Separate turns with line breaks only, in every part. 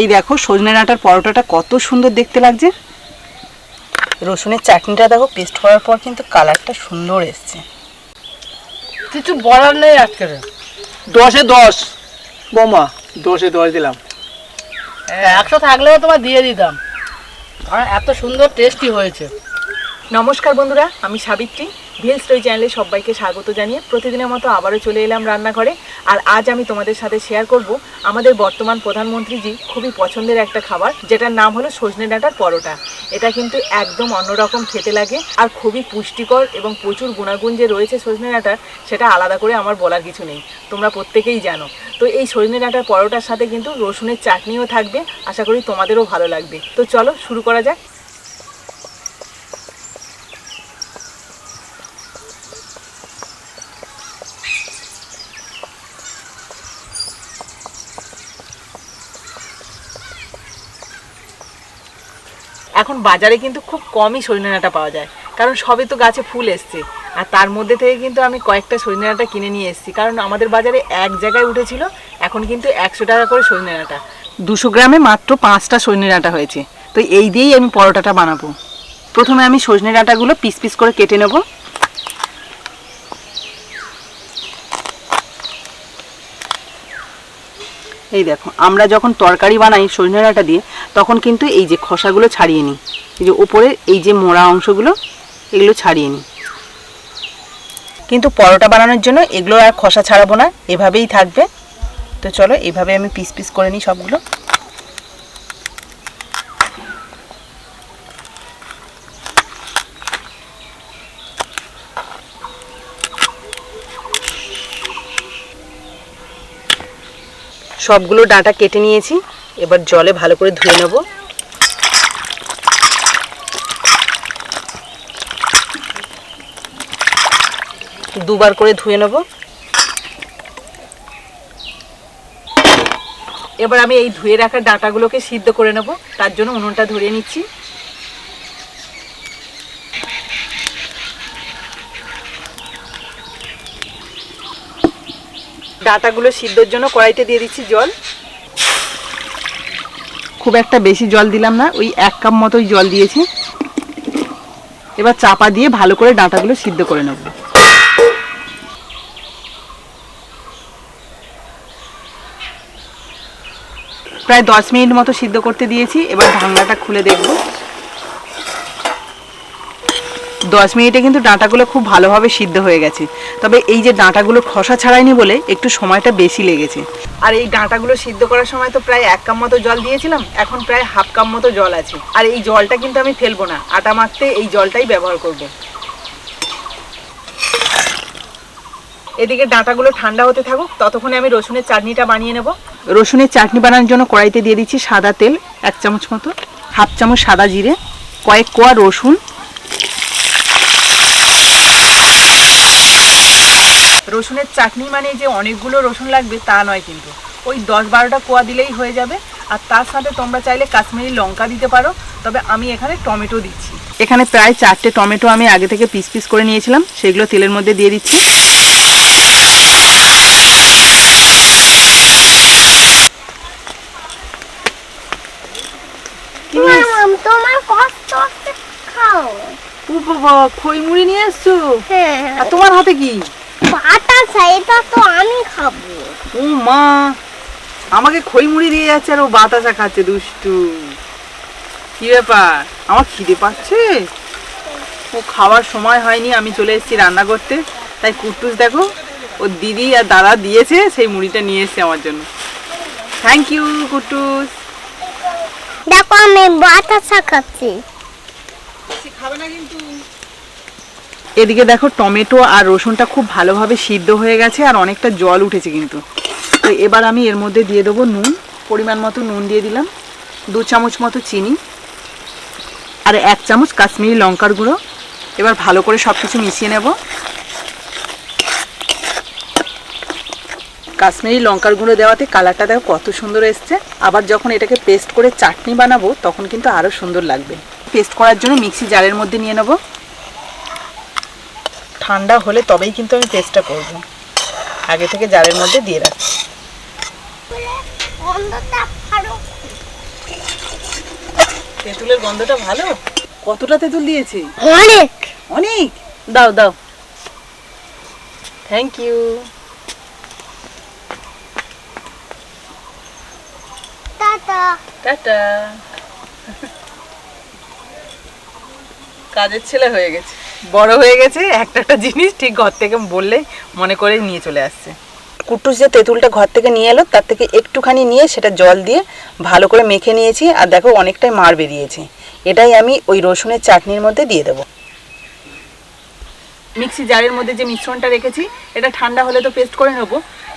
এই দেখো সজনে ডাঁটার পরোটাটা কত সুন্দর দেখতে লাগছে। রসুনের চাটনিটা দেখো পেস্ট করার পর কিন্তু কালারটা সুন্দর এসছে।
কিছু বলার নেই আজকে
দশে দশ বোমা দশে দশ দিলাম।
একশো থাকলেও তোমার দিয়ে দিতাম। কারণ এত সুন্দর টেস্টি হয়েছে।
নমস্কার বন্ধুরা আমি সাবিত্রী। ভিল স্টোরি চ্যানেলে সবাইকে স্বাগত জানিয়ে প্রতিদিনের মতো আবারও চলে এলাম রান্নাঘরে। আর আজ আমি তোমাদের সাথে শেয়ার করব আমাদের বর্তমান প্রধানমন্ত্রীজি খুবই পছন্দের একটা খাবার, যেটার নাম হলো সজনে ডাঁটার পরোটা। এটা কিন্তু একদম অন্যরকম খেতে লাগে আর খুবই পুষ্টিকর এবং প্রচুর গুণাগুণ যে রয়েছে সজনে ডাঁটার, সেটা আলাদা করে আমার বলার কিছু নেই। তোমরা প্রত্যেকেই জানো। তো এই সজনে ডাঁটার পরোটার সাথে কিন্তু রসুনের চাটনিও থাকবে। আশা করি তোমাদেরও ভালো লাগবে। তো চলো শুরু করা যাক। এখন বাজারে কিন্তু খুব কমই সজনে ডাঁটা পাওয়া যায়। কারণ সবই তো গাছে ফুল এসছে। আর তার মধ্যে থেকে কিন্তু আমি কয়েকটা সজনে ডাঁটা কিনে নিয়ে এসেছি। কারণ আমাদের বাজারে এক জায়গায় উঠেছিল, এখন কিন্তু একশো টাকা করে সজনে ডাঁটা
দুশো গ্রামে মাত্র পাঁচটা সজনে হয়েছে। তো এই দিয়েই আমি পরোটাটা বানাবো। প্রথমে আমি সজনে ডাঁটাগুলো পিস পিস করে কেটে নেব। এই দেখো, আমরা যখন তরকারি বানাই সজনে ডাঁটা দিয়ে, তখন কিন্তু এই যে খসাগুলো ছাড়িয়ে নিই। এই যে ওপরের এই যে মোড়া অংশগুলো, এগুলো ছাড়িয়ে নিই। কিন্তু পরোটা বানানোর জন্য এগুলো আর খসা ছাড়াবো না, এভাবেই থাকবে। তো চলো, এভাবে আমি পিস পিস করে নিই সবগুলো। সবগুলো ডাঁটা কেটে নিয়েছি। এবার জলে ভালো করে ধুয়ে নেব। দুবার করে ধুয়ে নেব।
এবার আমি এই ধুয়ে রাখা ডাঁটাগুলোকে সিদ্ধ করে নেব। তার জন্য উনুনটা ধরিয়ে নিচ্ছি। ডাঁটাগুলো সিদ্ধর জন্য কড়াইতে দিয়ে দিচ্ছি জল।
খুব একটা বেশি জল দিলাম না, ওই এক কাপ মতোই জল দিয়েছি। এবার চাপা দিয়ে ভালো করে ডাঁটাগুলো সিদ্ধ করে নেব। প্রায় দশ মিনিট মতো সিদ্ধ করতে দিয়েছি, এবার ঢাকনাটা খুলে দেখব। দশ মিনিটে কিন্তু ডাঁটাগুলো খুব ভালোভাবে সিদ্ধ হয়ে গেছে। তবে এই যে ডাঁটাগুলো খসা ছাড়ায়নি বলে একটু সময়টা বেশি লেগেছে।
আর এই ডাঁটাগুলো সিদ্ধ করার সময় তো প্রায় এক কাপ মতো জল দিয়েছিলাম, এখন প্রায় হাফ কাপ মতো জল আছে। আর এই জলটা কিন্তু আমি ফেলব না, আটা মাখতে এই জলটাই ব্যবহার করব। এদিকে ডাঁটাগুলো ঠান্ডা হতে থাকুক, ততক্ষণে আমি রসুনের চাটনিটা বানিয়ে নেব।
রসুনের চাটনি বানানোর জন্য কড়াইতে দিয়ে দিচ্ছি সাদা তেল, এক চামচ মতো, হাফ চামচ সাদা জিরে, কয়েক কোয়া রসুন
রসুনের চাটনি মানে যে অনেকগুলো রসুন লাগবে তা নয় কিন্তু। ওই দশ বারোটা কোয়া দিলেই হয়ে যাবে। আর তার সাথে তোমরা চাইলে কাশ্মীরি লঙ্কা দিতে পারো তবে আমি এখানে টমেটো দিচ্ছি।
এখানে প্রায় চারটে টমেটো আমি আগে থেকে পিস পিস করে নিয়েছিলাম সেগুলো তেলের মধ্যে দিয়ে দিচ্ছি।
তোমার কষ্ট খাও।
ও খই মুড়ি নিয়ে এসছো?
হ্যাঁ।
আর তোমার হাতে কি?
বাতাসা এটা তো আমি খাব।
ও মা আমাকে খই মুড়ি দিয়ে যাচ্ছে আর ও বাতাসা খাচ্ছে দুষ্টু। কি ব্যাপার? আমার খিদে পাচ্ছে? ও খাওয়ার সময় হয়নি আমি চলে এসেছি রান্না করতে। তাই কুটুস দেখো ও দিদি আর দাদা দিয়েছে সেই মুড়িটা নিয়ে এসেছে আমার জন্য। থ্যাংক ইউ কুটুস
দেখো আমি বাতাসা খাচ্ছি।
এদিকে দেখো টমেটো আর রসুনটা খুব ভালোভাবে সিদ্ধ হয়ে গেছে আর অনেকটা জল উঠেছে কিন্তু। তো এবার আমি এর মধ্যে দিয়ে দেবো নুন, পরিমাণ মতো নুন দিয়ে দিলাম, দু চামচ মতো চিনি আর এক চামচ কাশ্মীরি লঙ্কার গুঁড়ো। এবার ভালো করে সব কিছু মিশিয়ে নেব। কাশ্মীরি লঙ্কার গুঁড়ো দেওয়াতে কালারটা দেখো কত সুন্দর এসছে। আবার যখন এটাকে পেস্ট করে চাটনি বানাবো, তখন কিন্তু আরও সুন্দর লাগবে। পেস্ট করার জন্য মিক্সি জারের মধ্যে নিয়ে নেব। ঠান্ডা হলে তবেই কিন্তু আমি পেস্টটা করব। আগে থেকে জারের মধ্যে দিয়ে রাখছি। তেঁতুলের গন্ধটা ভালো? কতটা তেঁতুল দিয়েছে?
অনেক।
অনেক? দাও দাও। Thank you
tata.
টাটা। কাজের ছেলে হয়ে গেছে। বড় হয়ে গেছে একটা একটা জিনিস ঠিক ঘর থেকে বললে মনে করে নিয়ে চলে আসছে। কুটুস যে তেঁতুলটা ঘর থেকে নিয়ে এলো তার থেকে একটুখানি নিয়ে সেটা জল দিয়ে ভালো করে মেখে নিয়েছি আর দেখো অনেকটাই মার বেরিয়েছে। এটাই আমি ওই রসুনের চাটনির মধ্যে দিয়ে দেবো। মিক্সি জারের মধ্যে যে মিশ্রণটা রেখেছি এটা ঠান্ডা হলে তো পেস্ট করে নেব।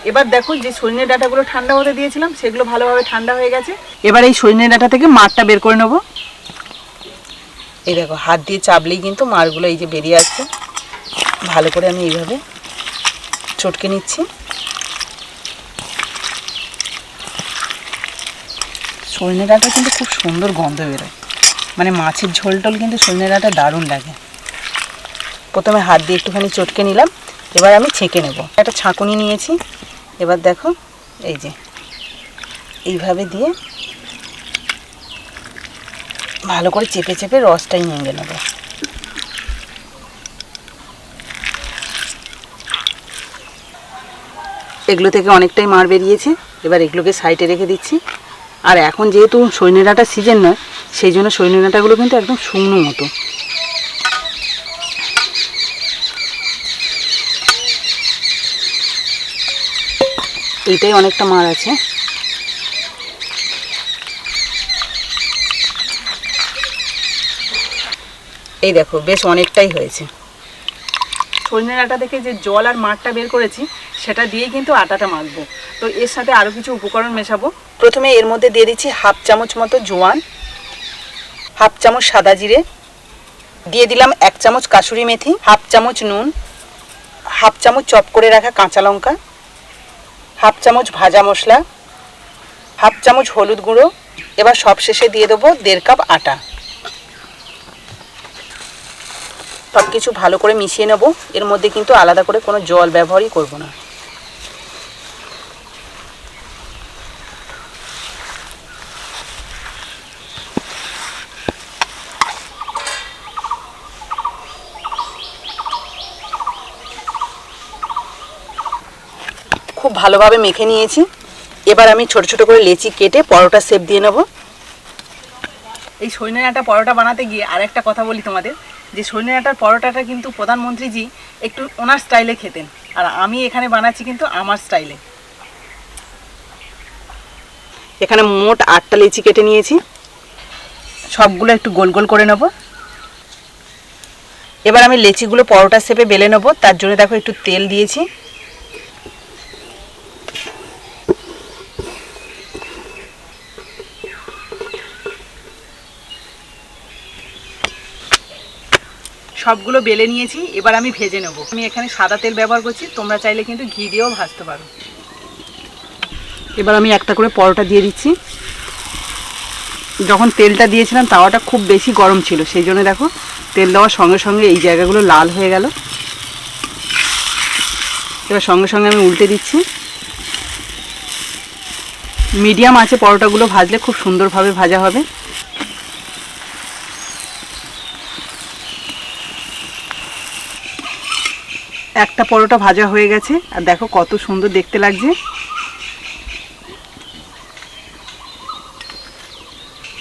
এবার দেখো যে সজনে ডাটাগুলো ঠান্ডা হতে দিয়েছিলাম সেগুলো ভালোভাবে ঠান্ডা হয়ে গেছে। এবার এই সজনে ডাটা থেকে মারটা বের করে নেব। এই দেখো, হাত দিয়ে চাপলেই কিন্তু মারগুলো এই যে বেরিয়ে আসছে। ভালো করে আমি এইভাবে চটকে নিচ্ছি। সজনে ডাঁটা কিন্তু খুব সুন্দর গন্ধ বেরোয়। মানে মাছের ঝোল টোল কিন্তু সজনে ডাঁটা দারুণ লাগে। প্রথমে হাত দিয়ে একটুখানি চটকে নিলাম, এবার আমি ছেঁকে নেব। একটা ছাঁকুনি নিয়েছি, এবার দেখো, এই যে, এইভাবে দিয়ে ভালো করে চেপে চেপে রসটাই নিয়ে নেব। এগুলো থেকে অনেকটাই মার বেরিয়েছে, এবার এগুলোকে সাইডে রেখে দিচ্ছি। আর এখন যেহেতু সজনে ডাঁটা সিজন নয়, সেই জন্য সজনে ডাঁটাগুলো কিন্তু একদম শুকনো মতো। এইটাই অনেকটা মার আছে। এই দেখো, বেশ অনেকটাই হয়েছে। সজনের আটা থেকে যে জল আর মাঠটা বের করেছি, সেটা দিয়েই কিন্তু আটাটা মাখবো। তো এর সাথে আরও কিছু উপকরণ মেশাবো। প্রথমে এর মধ্যে দিয়ে দিচ্ছি হাফ চামচ মতো জোয়ান, হাফ চামচ সাদা জিরে, দিয়ে দিলাম এক চামচ কাসুরি মেথি, হাফ চামচ নুন, হাফ চামচ চপ করে রাখা কাঁচা লঙ্কা, হাফ চামচ ভাজা মশলা, হাফ চামচ হলুদ গুঁড়ো। এবার সবশেষে দিয়ে দেবো দেড় কাপ আটা। সব কিছু ভালো করে মিশিয়ে নেব। এর মধ্যে কিন্তু আলাদা করে কোনো জল ব্যবহারই করব না। খুব ভালোভাবে মেখে নিয়েছি। এবার আমি ছোট ছোট করে লেচি কেটে পরোটা শেপ দিয়ে নেব। এই সজনে ডাঁটা পরোটা বানাতে গিয়ে আর একটা কথা বলি তোমাদের। যে সজনে ডাঁটার পরোটাটা কিন্তু প্রধানমন্ত্রীজি একটু ওনার স্টাইলে খেতেন। আর আমি এখানে বানাচ্ছি কিন্তু আমার স্টাইলে। এখানে মোট আটটা লিচি কেটে নিয়েছি। সবগুলো একটু গোল গোল করে নেব। এবার আমি লেচিগুলো পরোটা সেপে বেলে নেব। তার জন্য দেখো একটু তেল দিয়েছি। সবগুলো বেলে নিয়েছি, এবার আমি ভেজে নেব। আমি এখানে সাদা তেল ব্যবহার করছি, তোমরা চাইলে কিন্তু ঘি দিয়েও ভাজতে পারো। এবার আমি একটা করে পরোটা দিয়ে দিচ্ছি। যখন তেলটা দিয়েছিলাম, তাওয়াটা খুব বেশি গরম ছিল, সেই জন্য দেখো, তেল দেওয়ার সঙ্গে সঙ্গে এই জায়গাগুলো লাল হয়ে গেল। এবার সঙ্গে সঙ্গে আমি উল্টে দিচ্ছি। মিডিয়াম আছে পরোটাগুলো ভাজলে খুব সুন্দরভাবে ভাজা হবে। একটা পরোটা ভাজা হয়ে গেছে। আর দেখো কত সুন্দর দেখতে লাগছে।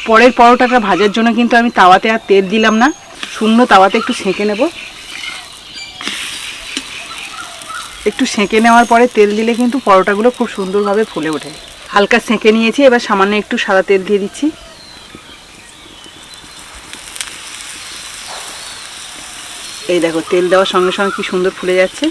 পরের পরোটাটা ভাজার জন্য কিন্তু আমি তাওয়াতে আর তেল দিলাম না। শূন্য তাওয়াতে একটু সেঁকে নেব। একটু সেঁকে নেওয়ার পরে তেল দিলে কিন্তু পরোটাগুলো খুব সুন্দরভাবে ফুলে ওঠে। হালকা সেঁকে নিয়েছি, এবার সামান্য একটু সাদা তেল দিয়ে দিচ্ছি। এই দেখো তেল দেওয়ার সঙ্গে সঙ্গে কি সুন্দর ফুলে যাচ্ছে।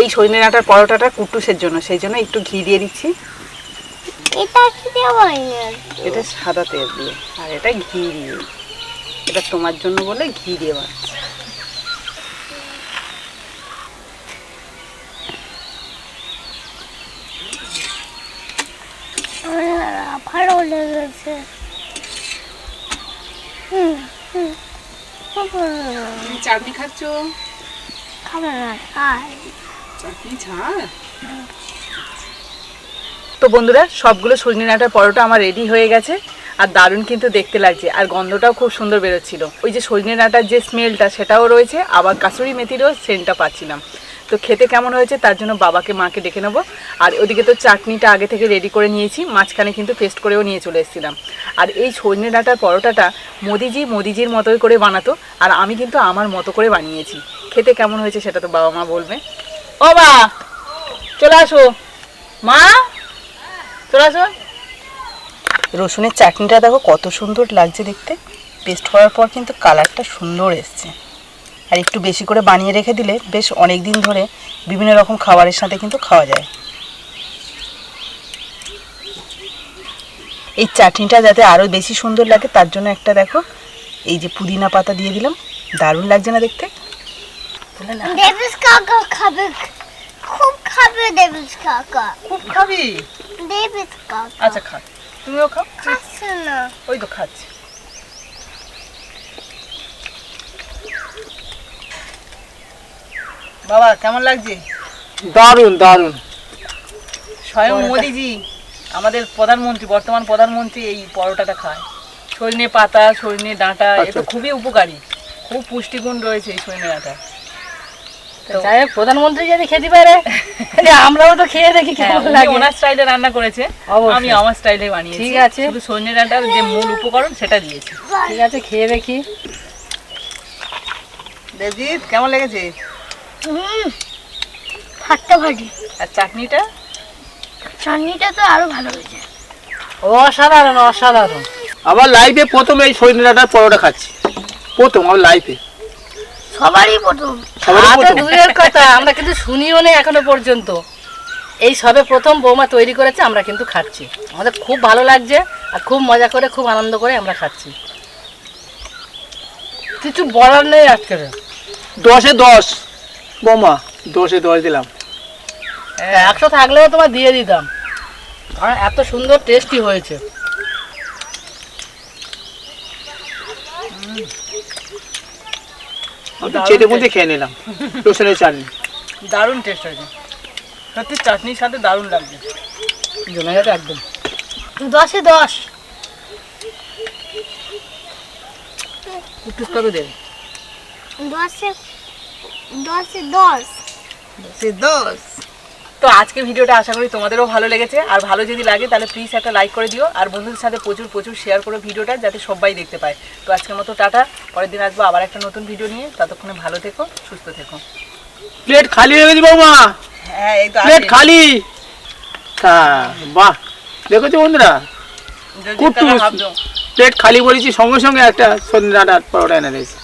এই সজনে ডাঁটার পরোটাটা কুটুসের জন্য সেই জন্য একটু ঘি দিয়ে দিচ্ছি।
এটা কি দেওয়া
এটা সাদা তেল দিয়ে। এটা ঘি দিয়ে। এটা তোমার জন্য বলে ঘি দিয়ে বানাচ্ছি।
ভালো লেগেছে।
চাটনি খাচ্ছ?
খাবে না
চাটনি ছাড়। তো বন্ধুরা সবগুলো সজনে ডাঁটার পরোটা আমার রেডি হয়ে গেছে। আর দারুণ কিন্তু দেখতে লাগছে। আর গন্ধটাও খুব সুন্দর বেরোচ্ছিল। ওই যে সজনে ডাঁটার যে স্মেলটা, সেটাও রয়েছে। আবার কাসুরি মেথিরও সেন্টটা পাচ্ছিলাম। তো খেতে কেমন হয়েছে তার জন্য বাবাকে, মাকে ডেকে নেব। আর ওদিকে তো চাটনিটা আগে থেকে রেডি করে নিয়েছি। মাঝখানে কিন্তু পেস্ট করেও নিয়ে চলে এসেছিলাম। আর এই সজনে ডাঁটার পরোটাটা মোদিজি মোদিজির মতোই করে বানাতো। আর আমি কিন্তু আমার মতো করে বানিয়েছি। খেতে কেমন হয়েছে সেটা তো বাবা মা বলবে। ও বা চলে আসো। মা! চলে আসো। রসুনের চাটনিটা দেখো কত সুন্দর লাগছে দেখতে। পেস্ট করার পর কিন্তু কালারটা সুন্দর এসছে। আর একটু বেশি করে বানিয়ে রেখে দিলে বেশ অনেক দিন ধরে বিভিন্ন রকম খাবারের সাথে কিন্তু খাওয়া যায়। এই চাটনিটা যাতে আরও বেশি সুন্দর লাগে তার জন্য একটা দেখো এই যে পুদিনা পাতা দিয়ে দিলাম। দারুণ লাগছে না দেখতে? বলে
কাকা খাবে খুব খাবে দেবিস কাকা।
খুব খাবি?
দেবিস কাকা।
আচ্ছা খা। তুমিও খাও?
খাচ্ছে না।
ওই তো খাচ্ছে। বাবা কেমন লাগছে?
দারুণ দারুণ।
স্বয়ং মোদিজি আমাদের প্রধানমন্ত্রী বর্তমান প্রধানমন্ত্রী এই পরোটাটা খায়। সজনে পাতা সজনে ডাঁটা এটা
আচ্ছা।
খুবই উপকারী। খুব পুষ্টিগুণ রয়েছে এই সজনে ডাঁটা।
যাই হোক প্রধানমন্ত্রী যদি খেতে পারে আমরাও তো খেয়ে দেখি
হ্যাঁ,
কেমন লাগে।
ওনার স্টাইলে রান্না করেছে
অবশ্যই।
আমি আমার স্টাইলে বানিয়েছি।
ঠিক আছে।
শুধু সজনে ডাঁটার যে মূল উপকরণ সেটা দিয়েছি।
ঠিক আছে খেয়ে দেখি।
দেবজিৎ কেমন লেগেছে?
হুম ফাটতে ফাটি
আর চাটনিটা?
চাটনিটা তো আরও ভালো হয়েছে।
অসাধারণ অসাধারণ।
আবার লাইফে প্রথম এই সজনে ডাঁটার পরোটা খাচ্ছি। প্রথম আমার লাইফে
সবারই প্রথম।
সবারই প্রথম।
দূরের কথা আমরা কিন্তু শুনিও নেই এখনও পর্যন্ত। এই সবে প্রথম বৌমা তৈরি করেছে আমরা কিন্তু খাচ্ছি। আমাদের খুব ভালো লাগছে আর খুব মজা করে খুব আনন্দ করে আমরা খাচ্ছি। কিছু বলার নেই আজকে।
দশে দশ বোমা দশে দশ দিলাম।
একশো থাকলেও তোমার দিয়ে দিতাম। কারণ এত সুন্দর টেস্টি হয়েছে
আমি তো চেটে বুঝে খেয়ে নিলাম। রসুনের চাটনি।
দারুণ টেস্ট হয়েছে। সত্যি চাটনির সাথে দারুণ লাগছে।
জমে গেছে একদম।
দশে দশ।
কুটুস কত দেবে?
দশে। দশে দশ।
তো আজকে ভিডিওটা আশা করি তোমাদেরও ভালো লেগেছে। আর ভালো যদি লাগে তাহলে প্লিজ একটা লাইক করে দিও। আর বন্ধুদের সাথে প্রচুর প্রচুর শেয়ার করো ভিডিওটা যাতে সবাই দেখতে পায়। তো আজকের মতো টাটা। পরের দিন আসব আবার একটা নতুন ভিডিও নিয়ে। ততক্ষণে ভালো থেকো সুস্থ থেকো।
প্লেট খালি হয়ে গেছে বৌমা।
হ্যাঁ এই তো
প্লেট খালি। বাহ। দেখেছ বন্ধুরা? কুটুস। প্লেট খালি বলেছি সঙ্গে সঙ্গে একটা ডাঁটার পরোটা এনে দিয়েছে।